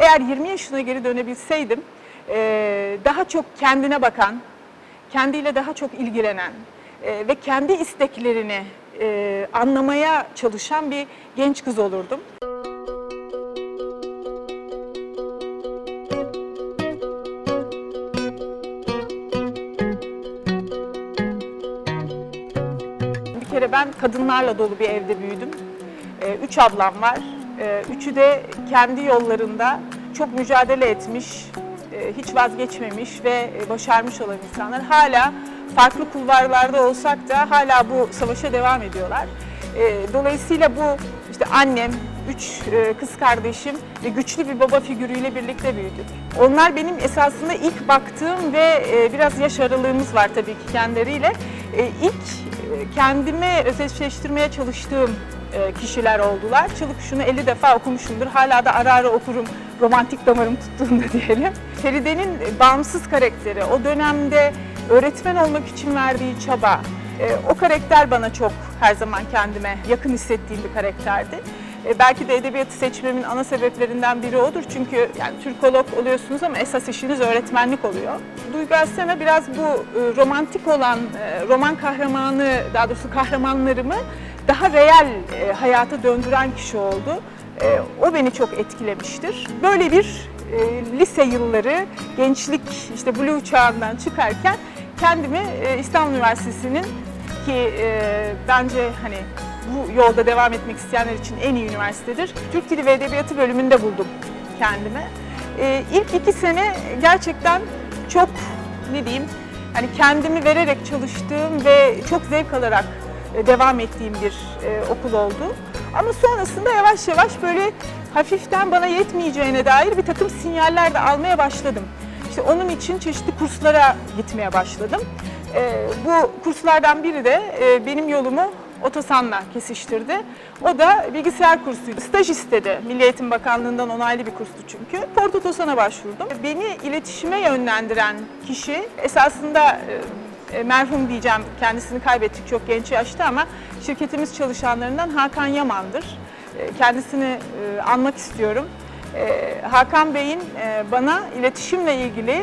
Eğer 20 yaşına geri dönebilseydim e, daha çok kendine bakan, kendiyle daha çok ilgilenen e, ve kendi isteklerini e, anlamaya çalışan bir genç kız olurdum. Bir kere ben kadınlarla dolu bir evde büyüdüm. Üç ablam var. Ee, Üçü de kendi yollarında çok mücadele etmiş, e, hiç vazgeçmemiş ve e, başarmış olan insanlar. Hala farklı kulvarlarda olsak da hala bu savaşa devam ediyorlar. Ee, Dolayısıyla bu işte annem, üç e, kız kardeşim ve güçlü bir baba figürüyle birlikte büyüdük. Onlar benim esasında ilk baktığım ve biraz yaş aralığımız var tabii ki kendileriyle. İlk kendime özdeşleştirmeye çalıştığım kişiler oldular. Çılık şunu 50 defa okumuşumdur. Hala da ara ara okurum romantik damarım tuttuğunda diyelim. Feride'nin bağımsız karakteri, o dönemde öğretmen olmak için verdiği çaba, e, o karakter bana çok her zaman kendime yakın hissettiğim bir karakterdi. E, belki de edebiyatı seçmemin ana sebeplerinden biri odur. Çünkü yani Türkolog oluyorsunuz ama esas işiniz öğretmenlik oluyor. Duygu Asena biraz bu e, romantik olan e, roman kahramanı, daha doğrusu kahramanlarımı daha reel e, hayata döndüren kişi oldu. E, o beni çok etkilemiştir. Böyle bir e, lise yılları, gençlik işte blue çağından çıkarken kendimi e, İstanbul Üniversitesi'nin ki e, bence hani bu yolda devam etmek isteyenler için en iyi üniversitedir. Türk Dili ve Edebiyatı bölümünde buldum kendimi. E, ilk iki sene gerçekten çok ne diyeyim hani kendimi vererek çalıştığım ve çok zevk alarak devam ettiğim bir e, okul oldu. Ama sonrasında yavaş yavaş böyle hafiften bana yetmeyeceğine dair bir takım sinyaller de almaya başladım. İşte onun için çeşitli kurslara gitmeye başladım. E, bu kurslardan biri de e, benim yolumu Otosan'la kesiştirdi. O da bilgisayar kursuydu. Staj istedi. Milli Eğitim Bakanlığı'ndan onaylı bir kurstu çünkü. Ford Otosan'a başvurdum. Beni iletişime yönlendiren kişi esasında e, merhum diyeceğim kendisini kaybettik çok genç yaşta ama şirketimiz çalışanlarından Hakan Yaman'dır. E, Kendisini e, anmak istiyorum. Hakan Bey'in bana iletişimle ilgili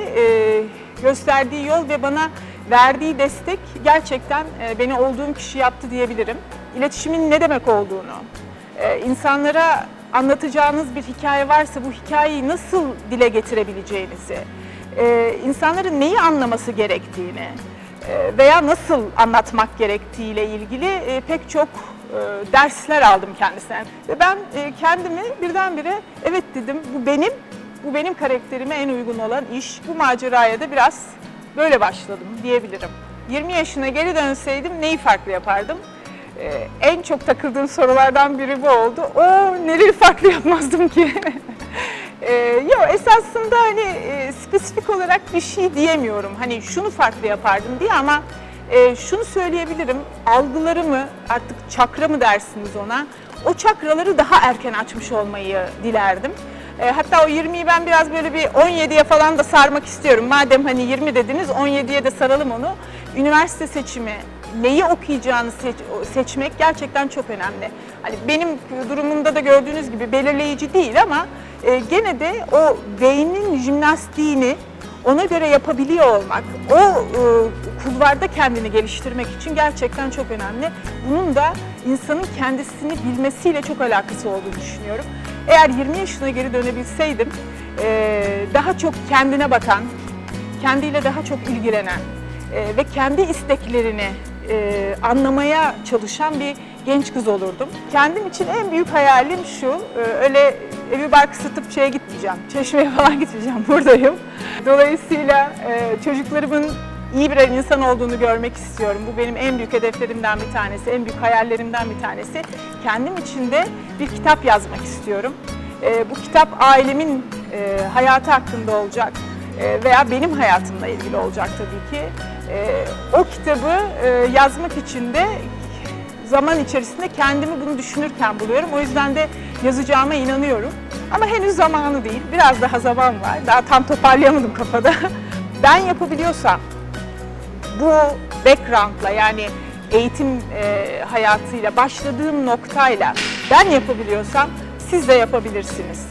gösterdiği yol ve bana verdiği destek gerçekten beni olduğum kişi yaptı diyebilirim. İletişimin ne demek olduğunu, insanlara anlatacağınız bir hikaye varsa bu hikayeyi nasıl dile getirebileceğinizi, insanların neyi anlaması gerektiğini veya nasıl anlatmak gerektiğiyle ilgili e, pek çok e, dersler aldım kendisinden. Ve ben e, kendimi birdenbire evet dedim bu benim, bu benim karakterime en uygun olan iş. Bu maceraya da biraz böyle başladım diyebilirim. 20 yaşına geri dönseydim neyi farklı yapardım? Ee, en çok takıldığım sorulardan biri bu oldu. O nereyi farklı yapmazdım ki? ee, yok esasında hani e, spesifik olarak bir şey diyemiyorum. Hani şunu farklı yapardım diye ama e, şunu söyleyebilirim. Algılarımı artık çakra mı dersiniz ona? O çakraları daha erken açmış olmayı dilerdim. E, hatta o 20'yi ben biraz böyle bir 17'ye falan da sarmak istiyorum. Madem hani 20 dediniz 17'ye de saralım onu. Üniversite seçimi, neyi okuyacağını seç- seçmek gerçekten çok önemli. Hani benim durumumda da gördüğünüz gibi belirleyici değil ama e, gene de o beynin jimnastiğini ona göre yapabiliyor olmak, o e, kulvarda kendini geliştirmek için gerçekten çok önemli. Bunun da insanın kendisini bilmesiyle çok alakası olduğunu düşünüyorum. Eğer 20 yaşına geri dönebilseydim, e, daha çok kendine bakan, kendiyle daha çok ilgilenen e, ve kendi isteklerini e, anlamaya çalışan bir genç kız olurdum. Kendim için en büyük hayalim şu, e, öyle evi barkı satıp şeye gitmeyeceğim, çeşmeye falan gitmeyeceğim, buradayım. Dolayısıyla e, çocuklarımın iyi bir insan olduğunu görmek istiyorum. Bu benim en büyük hedeflerimden bir tanesi, en büyük hayallerimden bir tanesi. Kendim için de bir kitap yazmak istiyorum. E, bu kitap ailemin hayatı hakkında olacak veya benim hayatımla ilgili olacak tabii ki. O kitabı yazmak için de zaman içerisinde kendimi bunu düşünürken buluyorum. O yüzden de yazacağıma inanıyorum. Ama henüz zamanı değil. Biraz daha zaman var. Daha tam toparlayamadım kafada. Ben yapabiliyorsam bu background'la yani eğitim e, hayatıyla başladığım noktayla ben yapabiliyorsam siz de yapabilirsiniz.